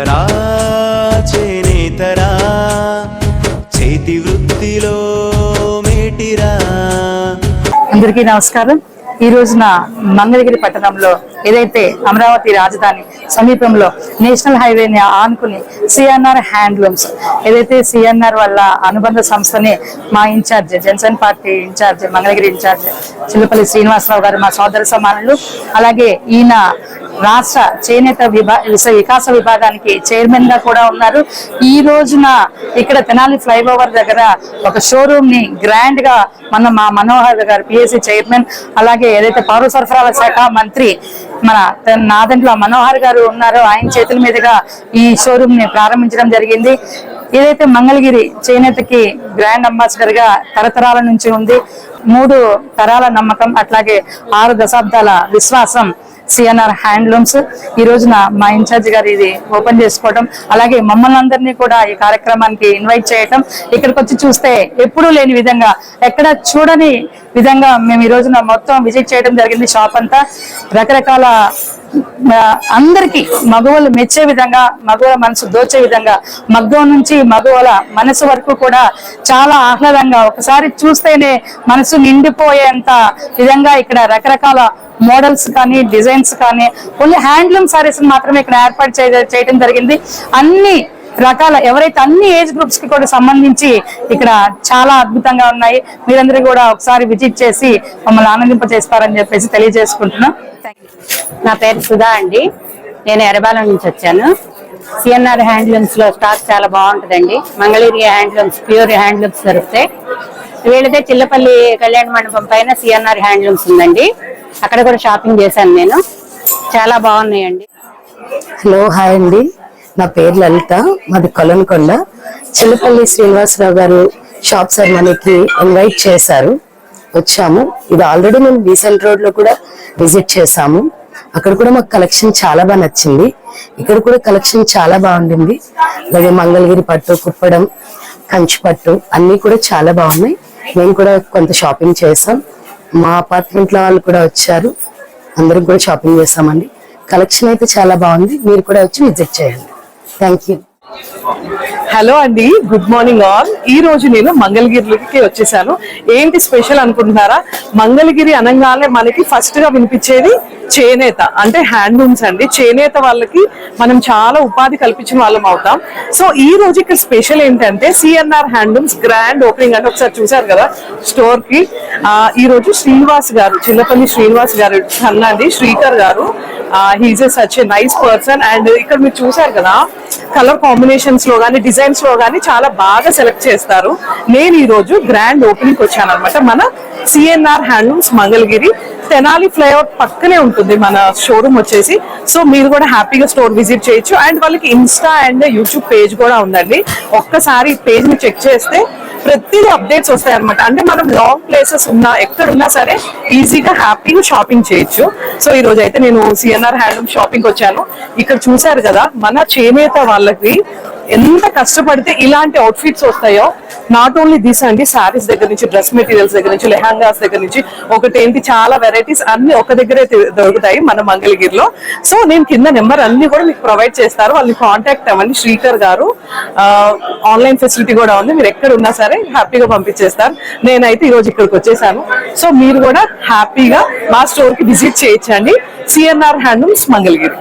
చేతరా చేనేతరా చేతి వృత్తిలో మేటిరా. అందరికీ నమస్కారం. ఈ రోజున మంగళగిరి పట్టణంలో ఏదైతే అమరావతి రాజధాని సమీపంలో నేషనల్ హైవేని ఆనుకుని సిఎన్ఆర్ హ్యాండ్లూమ్స్ ఏదైతే సిఎన్ఆర్ వాళ్ళ అనుబంధ సంస్థని మా incharge Janasena party incharge Mangalagiri incharge Chillapalli Srinivasarao గారు మా సోదర సమానులు అలాగే ఈయన రాష్ట్ర చేనేత విభా వికాస విభాగానికి చైర్మన్గా కూడా ఉన్నారు. ఈ రోజున ఇక్కడ తెనాలి ఫ్లైఓవర్ దగ్గర ఒక షోరూమ్ని గ్రాండ్గా మన మా మనోహర్ గారు పిఎస్సి చైర్మన్ అలాగే ఏదైతే పౌర సరఫరాల శాఖ మంత్రి మన నాదంట్లో మనోహర్ గారు ఉన్నారో ఆయన చేతుల మీదుగా ఈ షోరూమ్ని ప్రారంభించడం జరిగింది. ఏదైతే మంగళగిరి చేనేతకి గ్రాండ్ అంబాసిడర్గా తరతరాల నుంచి ఉంది మూడు తరాల నమ్మకం అట్లాగే ఆరు దశాబ్దాల విశ్వాసం సిఎన్ఆర్ హ్యాండ్లూమ్స్ ఈ రోజున మా ఇన్ఛార్జ్ గారు ఇది ఓపెన్ చేసుకోవడం అలాగే మమ్మల్ని అందరినీ కూడా ఈ కార్యక్రమానికి ఇన్వైట్ చేయటం ఇక్కడికి వచ్చి చూస్తే ఎప్పుడూ లేని విధంగా ఎక్కడ చూడని విధంగా మేము ఈ రోజున మొత్తం విజిట్ చేయడం జరిగింది షాప్ అంతా. రకరకాల అందరికీ మగవాళ్ళు మెచ్చే విధంగా మగవాళ్ళ మనసు దోచే విధంగా మగ్గం నుంచి మగవాళ్ళ మనసు వరకు కూడా చాలా ఆహ్లాదంగా ఒకసారి చూస్తేనే మనసు నిండిపోయేంత విధంగా ఇక్కడ రకరకాల మోడల్స్ కానీ డిజైన్స్ కానీ ఓన్లీ హ్యాండ్లూమ్ సారీస్ మాత్రమే ఇక్కడ ఏర్పాటు చేయ- చేయడం జరిగింది. అన్ని రకాల ఎవరైతే అన్ని ఏజ్ గ్రూప్స్కి కూడా సంబంధించి ఇక్కడ చాలా అద్భుతంగా ఉన్నాయి. మీరందరూ కూడా ఒకసారి విజిట్ చేసి మమ్మల్ని ఆనందింప చేస్తారని చెప్పేసి తెలియజేసుకుంటున్నాం. నా పేరు సుధా అండి. నేను ఎరబాలం నుంచి వచ్చాను. సిఎన్ఆర్ హ్యాండ్లూమ్స్లో స్టాక్ చాలా బాగుంటుందండి. మంగళగిరి హ్యాండ్లూమ్స్ ప్యూర్ హ్యాండ్లూమ్స్ దొరుకుతాయి వీళ్ళదే చిల్లపల్లి కళ్యాణ మండపం పైన సిఎన్ఆర్ హ్యాండ్లూమ్స్ ఉందండి. అక్కడ కూడా షాపింగ్ చేశాను నేను. చాలా బాగున్నాయండి. హలో హాయ్ అండి. నా పేరు లలిత మాది కొలన్కొండ. చిల్లపల్లి శ్రీనివాసరావు గారు షాప్ సార్ మనకి ఇన్వైట్ చేశారు. వచ్చాము. ఇది ఆల్రెడీ మేము బీసెంట్ రోడ్లో కూడా విజిట్ చేసాము అక్కడ కూడా మాకు కలెక్షన్ చాలా బాగా నచ్చింది. ఇక్కడ కూడా కలెక్షన్ చాలా బాగుండింది. అలాగే మంగళగిరి పట్టు కుప్పడం కంచి పట్టు అన్ని కూడా చాలా బాగున్నాయి. మేము కూడా కొంత షాపింగ్ చేసాం మా అపార్ట్మెంట్లో వాళ్ళు కూడా వచ్చారు. అందరికి కూడా షాపింగ్ చేసామండి కలెక్షన్ అయితే చాలా బాగుంది. మీరు కూడా వచ్చి విజిట్ చేయండి. థ్యాంక్ యూ హలో అండి గుడ్ మార్నింగ్ ఆల్ ఈ రోజు నేను మంగళగిరికి వచ్చేసాను. ఏంటి స్పెషల్ అనుకుంటున్నారా? మంగళగిరి అనగానే మనకి ఫస్ట్గా వినిపించేది చేనేత అంటే హ్యాండ్లూమ్స్ అండి. చేనేత వాళ్ళకి మనం చాలా ఉపాధి కల్పించిన వాళ్ళం అవుతాం. సో ఈ రోజు ఇక్కడ స్పెషల్ ఏంటంటే సిఎన్ఆర్ హ్యాండ్లూమ్స్ గ్రాండ్ ఓపెనింగ్ అంటే ఒకసారి చూసారు కదా స్టోర్కి. ఈ రోజు శ్రీనివాస్ గారు చిన్నపల్లి శ్రీనివాస్ గారు అన్నండి శ్రీకర్ గారు. He's a such a nice person and ఇక్కడ మీరు చూసారు కదా కలర్ కాంబినేషన్స్లో కానీ డిజైన్స్లో కానీ చాలా బాగా సెలెక్ట్ చేస్తారు. నేను ఈ రోజు గ్రాండ్ ఓపెనింగ్ వచ్చాను అనమాట మన CNR handlooms Mangalagiri Tenali flyover పక్కనే ఉంటుంది మన షోరూమ్ వచ్చేసి. సో మీరు కూడా హ్యాపీగా స్టోర్ విజిట్ చేయొచ్చు. అండ్ వాళ్ళకి ఇన్స్టా అండ్ యూట్యూబ్ పేజ్ కూడా ఉందండి. ఒక్కసారి పేజ్ని చెక్ చేస్తే ప్రతిదీ అప్డేట్స్ వస్తాయి అనమాట అంటే మనం లాంగ్ ప్లేసెస్ ఉన్నా ఎక్కడ ఉన్నా సరే ఈజీగా హ్యాపీగా షాపింగ్ చేయొచ్చు. సో ఈ రోజు అయితే నేను సిఎన్ఆర్ హ్యాండ్లూమ్ షాపింగ్ వచ్చాను ఇక్కడ చూసారు కదా మన చేనేత వాళ్ళకి ఎంత కష్టపడితే ఇలాంటి అవుట్ఫిట్స్ వస్తాయో నాట్ ఓన్లీ దిస్ అండి శారీస్ దగ్గర నుంచి డ్రెస్ మెటీరియల్స్ దగ్గర నుంచి లెహంగాస్ దగ్గర నుంచి ఒకటేంటి చాలా వెరైటీస్ అన్ని ఒక దగ్గరే దొరుకుతాయి మన మంగళగిరిలో. సో నేను కింద నెంబర్ అన్ని కూడా మీకు ప్రొవైడ్ చేస్తారు. వాళ్ళని కాంటాక్ట్ అవ్వండి. శ్రీకర్ గారు ఆన్లైన్ ఫెసిలిటీ కూడా ఉంది. మీరు ఎక్కడ ఉన్నా సరే హ్యాపీగా పంపించేస్తారు. నేనైతే ఈ రోజు ఇక్కడికి వచ్చేసాను. సో మీరు కూడా హ్యాపీగా మా స్టోర్కి విజిట్ చేయొచ్చండి. CNR handlooms Mangalagiri.